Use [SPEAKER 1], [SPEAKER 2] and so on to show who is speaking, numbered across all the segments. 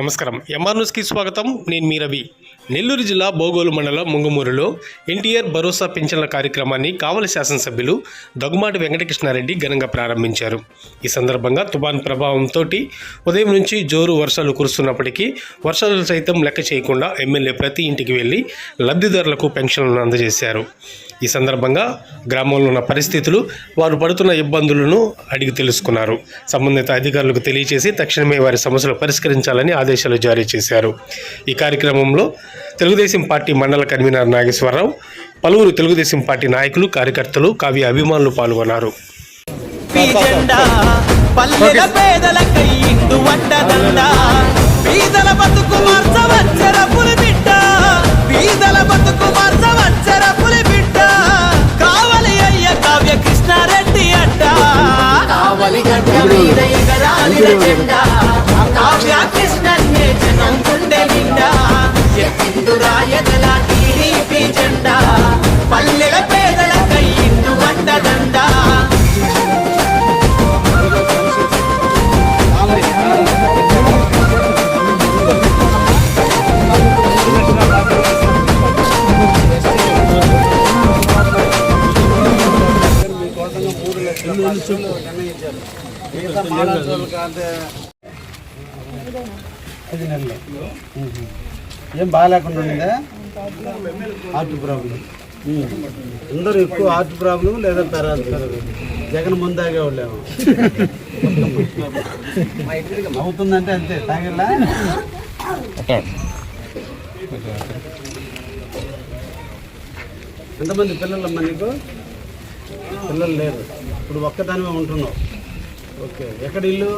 [SPEAKER 1] నమస్కారం. ఎంఆర్ న్యూస్కి స్వాగతం. నేను మీ రవి. నెల్లూరు జిల్లా బోగోలు మండలం ముంగమూరులో ఎన్టీఆర్ భరోసా పింఛన్ల కార్యక్రమాన్ని కావలి శాసనసభ్యులు దగ్గుమాటి వెంకటకృష్ణారెడ్డి ఘనంగా ప్రారంభించారు. ఈ సందర్భంగా తుఫాన్ ప్రభావంతో ఉదయం నుంచి జోరు వర్షాలు కురుస్తున్నప్పటికీ వర్షాలు సైతం లెక్క చేయకుండా ఎమ్మెల్యే ప్రతి ఇంటికి వెళ్ళి లబ్ధిదారులకు పెన్షన్లను అందజేశారు. ఈ సందర్భంగా గ్రామంలో ఉన్న పరిస్థితులు వారు పడుతున్న ఇబ్బందులను అడిగి తెలుసుకున్నారు. సంబంధిత అధికారులకు తెలియజేసి తక్షణమే వారి సమస్యలు పరిష్కరించాలని ఆదేశాలు జారీ చేశారు. ఈ కార్యక్రమంలో తెలుగుదేశం పార్టీ మండల కన్వీనర్ నాగేశ్వరరావు పలువురు తెలుగుదేశం పార్టీ నాయకులు కార్యకర్తలు కావ్య అభిమానులు పాల్గొన్నారు.
[SPEAKER 2] ఎగరాలిన జెండా కావ్య కృష్ణన్నే జనం గుండె నిండా. ఎత్తిందురా ఎదల టీడీపీ జెండా. పల్లెల పేదలకై ఇందు వంటదండా
[SPEAKER 3] ఐదు నెలలు ఏం బాగాలేకుండా ఉండిందా? హార్ట్ ప్రాబ్లం అందరూ ఎక్కువ హార్ట్ ప్రాబ్లం లేదా తర్వాత తర్వాత. జగన్ ముందు తాగేవాళ్ళేమో అవుతుందంటే అంతే తాగేలా? ఎంతమంది పిల్లలమ్మా నీకు? పిల్లలు లేరు. ఇప్పుడు ఒక్కదానివే ఉంటున్నావు. ఓకే. ఎక్కడ ఇల్లు?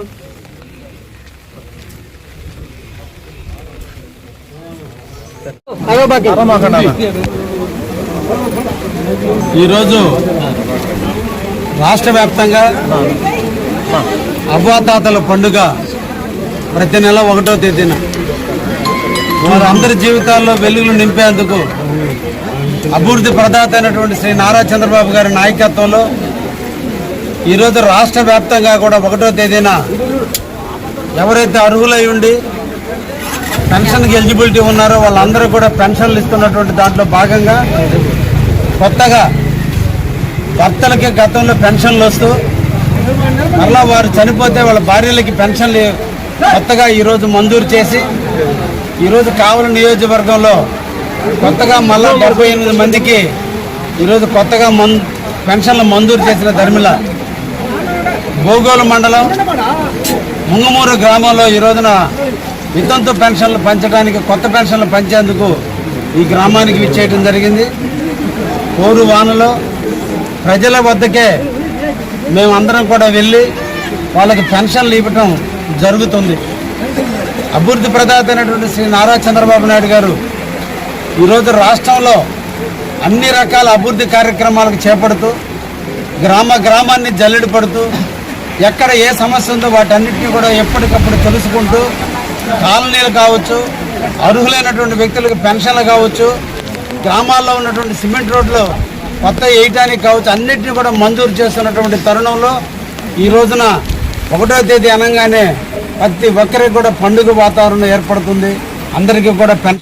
[SPEAKER 3] ఈరోజు రాష్ట్ర వ్యాప్తంగా అవ్వాతాతల పండుగ ప్రతి నెల ఒకటో తేదీన. వారి అందరి జీవితాల్లో వెలుగులు నింపేందుకు అభివృద్ధి ప్రదాత అయినటువంటి శ్రీ నారా చంద్రబాబు గారి నాయకత్వంలో ఈరోజు రాష్ట్ర వ్యాప్తంగా కూడా ఒకటో తేదీన ఎవరైతే అర్హులై ఉండి పెన్షన్కి ఎలిజిబిలిటీ ఉన్నారో వాళ్ళందరూ కూడా పెన్షన్లు ఇస్తున్నటువంటి దాంట్లో భాగంగా కొత్తగా భర్తలకి గతంలో పెన్షన్లు వస్తూ మరలా వారు చనిపోతే వాళ్ళ భార్యలకి పెన్షన్లు కొత్తగా ఈరోజు మంజూరు చేసి ఈరోజు కావల నియోజకవర్గంలో కొత్తగా మళ్ళా డెబ్బై ఎనిమిది మందికి ఈరోజు కొత్తగా మన్ పెన్షన్లు మంజూరు చేసిన ధర్మిల భూగోళ మండలం ముంగమూరు గ్రామంలో ఈ రోజున వితంతు పెన్షన్లు పంచడానికి కొత్త పెన్షన్లు పంచేందుకు ఈ గ్రామానికి విచ్చేయటం జరిగింది. కోరు వానలో ప్రజల వద్దకే మేమందరం కూడా వెళ్ళి వాళ్ళకి పెన్షన్లు ఇవ్వటం జరుగుతుంది. అభివృద్ధి ప్రదాత అయినటువంటి శ్రీ నారా చంద్రబాబు నాయుడు గారు ఈరోజు రాష్ట్రంలో అన్ని రకాల అభివృద్ధి కార్యక్రమాలకు చేపడుతూ గ్రామ గ్రామాన్ని జల్లెడ పడుతూ ఎక్కడ ఏ సమస్య ఉందో వాటన్నిటిని కూడా ఎప్పటికప్పుడు తెలుసుకుంటూ కాలనీలు కావచ్చు అర్హులైనటువంటి వ్యక్తులకు పెన్షన్లు కావచ్చు గ్రామాల్లో ఉన్నటువంటి సిమెంట్ రోడ్లు కొత్త వేయటానికి కావచ్చు అన్నిటిని కూడా మంజూరు చేస్తున్నటువంటి తరుణంలో ఈ రోజున ఒకటో తేదీ అనగానే ప్రతి ఒక్కరికి కూడా పండుగ వాతావరణం ఏర్పడుతుంది. అందరికీ కూడా పెన్షన్